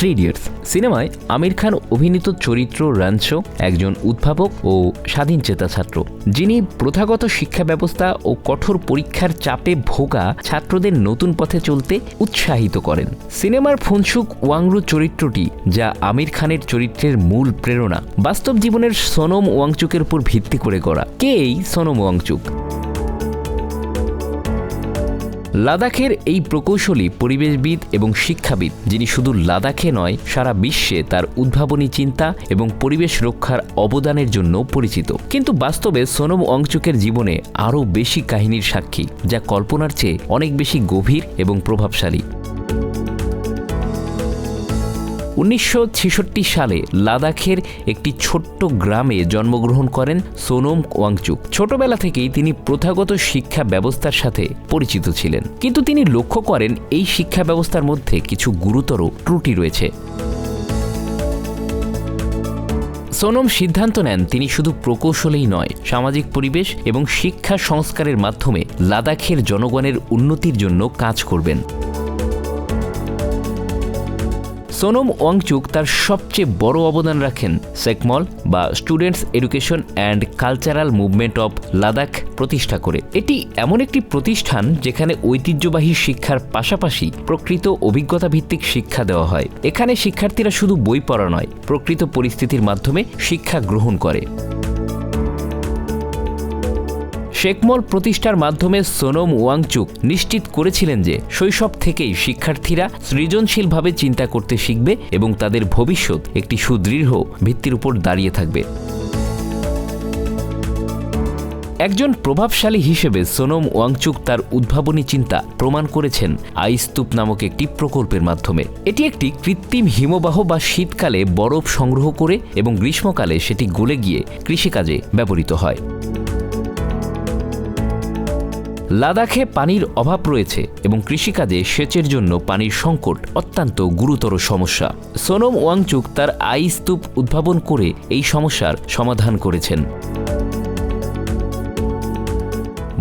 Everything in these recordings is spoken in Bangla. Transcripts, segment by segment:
থ্রি ইডিয়টস সিনেমায় আমির খান অভিনীত চরিত্র রাঞ্চো, একজন উদ্ভাবক ও স্বাধীনচেতা ছাত্র। যিনি প্রথাগত শিক্ষা ব্যবস্থা ও কঠোর পরীক্ষার চাপে ভোগা ছাত্রদের নতুন পথে চলতে উৎসাহিত করেন। সিনেমার ফোনসুক ওয়াংরু চরিত্রটি, যা আমির খানের চরিত্রের মূল প্রেরণা, বাস্তব জীবনের সোনম ওয়াংচুকের উপর ভিত্তি করে করা কে এই সোনম ওয়াংচুক? লাদাখের এই প্রকৌশলী, পরিবেশবিদ এবং শিক্ষাবিদ, যিনি শুধু লাদাখে নয়, সারা বিশ্বে তার উদ্ভাবনী চিন্তা এবং পরিবেশ রক্ষার অবদানের জন্য পরিচিত। কিন্তু বাস্তবে সোনম অংচুকের জীবনে আরও বেশি কাহিনীর সাক্ষী, যা কল্পনার চেয়ে অনেক বেশি গভীর এবং প্রভাবশালী। উনিশশো ছেষট্টি সালে লাদাখের একটি ছোট্ট গ্রামে জন্মগ্রহণ করেন সোনম ওয়াংচুক। ছোটবেলা থেকেই তিনি প্রথাগত শিক্ষা ব্যবস্থার সাথে পরিচিত ছিলেন। কিন্তু তিনি লক্ষ্য করেন এই শিক্ষা ব্যবস্থার মধ্যে কিছু গুরুতর ত্রুটি রয়েছে। সোনম সিদ্ধান্ত নেন তিনি শুধু প্রকৌশলেই নয়, সামাজিক পরিবেশ এবং শিক্ষা সংস্কারের মাধ্যমে লাদাখের জনগণের উন্নতির জন্য কাজ করবেন। সোনম ওয়াংচুক তার সবচেয়ে বড় অবদান রাখেন। সেকমল বা students education and cultural movement of Ladakh প্রতিষ্ঠা করে। এটি এমন একটি প্রতিষ্ঠান যেখানে ঐতিহ্যবাহী শিক্ষার পাশাপাশি প্রকৃত অভিজ্ঞতা ভিত্তিক শিক্ষা দেওয়া হয়। এখানে শিক্ষার্থীরা শুধু বই পড়া নয়, প্রকৃত পরিস্থিতির মাধ্যমে শিক্ষা গ্রহণ করে। শেকমল প্রতিষ্ঠার মাধ্যমে সোনম ওয়াংচুক নিশ্চিত করেছিলেন যে শৈশব থেকেই শিক্ষার্থীরা সৃজনশীলভাবে চিন্তা করতে শিখবে এবং তাদের ভবিষ্যৎ একটি সুদৃঢ় ভিত্তির উপর দাঁড়িয়ে থাকবে। একজন প্রভাবশালী হিসেবে সোনম ওয়াংচুক তার উদ্ভাবনী চিন্তা প্রমাণ করেছেন আইস্তূপ নামক একটি প্রকল্পের মাধ্যমে। এটি একটি কৃত্রিম হিমবাহ বা শীতকালে বরফ সংগ্রহ করে এবং গ্রীষ্মকালে সেটি গলে গিয়ে কৃষিকাজে ব্যবহৃত হয়। লাদাখে পানির অভাব রয়েছে এবং কৃষিকাজে সেচের জন্য পানির সংকট অত্যন্ত গুরুতর সমস্যা। সোনম ওয়াংচুক তার আই স্তূপ উদ্ভাবন করে এই সমস্যার সমাধান করেছেন।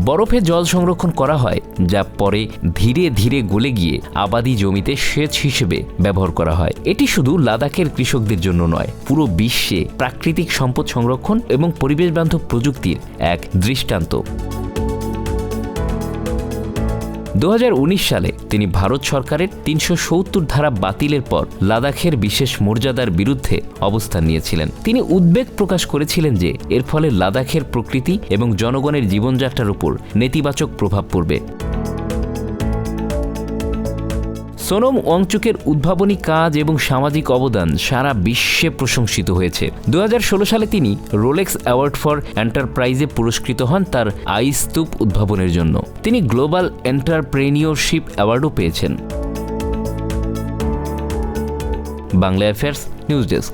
বরফে জল সংরক্ষণ করা হয়, যা পরে ধীরে ধীরে গলে গিয়ে আবাদি জমিতে সেচ হিসেবে ব্যবহার করা হয়। এটি শুধু লাদাখের কৃষকদের জন্য নয়, পুরো বিশ্বে প্রাকৃতিক সম্পদ সংরক্ষণ এবং পরিবেশ বান্ধব প্রযুক্তির এক দৃষ্টান্ত। দু হাজার উনিশ সালে তিনি ভারত সরকারের তিনশো সত্তর ধারা বাতিলের পর লাদাখের বিশেষ মর্যাদার বিরুদ্ধে অবস্থান নিয়েছিলেন। তিনি উদ্বেগ প্রকাশ করেছিলেন যে এর ফলে লাদাখের প্রকৃতি এবং জনগণের জীবনযাত্রার উপর নেতিবাচক প্রভাব পড়বে। সোনম ওয়াংচুকের উদ্ভাবনী কাজ এবং সামাজিক অবদান সারা বিশ্বে প্রশংসিত হয়েছে। দু হাজার ষোলো সালে তিনি রোলেক্স অ্যাওয়ার্ড ফর এন্টারপ্রাইজে পুরস্কৃত হন তার আইস্তূপ উদ্ভাবনের জন্য। তিনি গ্লোবাল এন্টারপ্রেনিয়রশিপ অ্যাওয়ার্ডও পেয়েছেন। Bangla affairs news desk.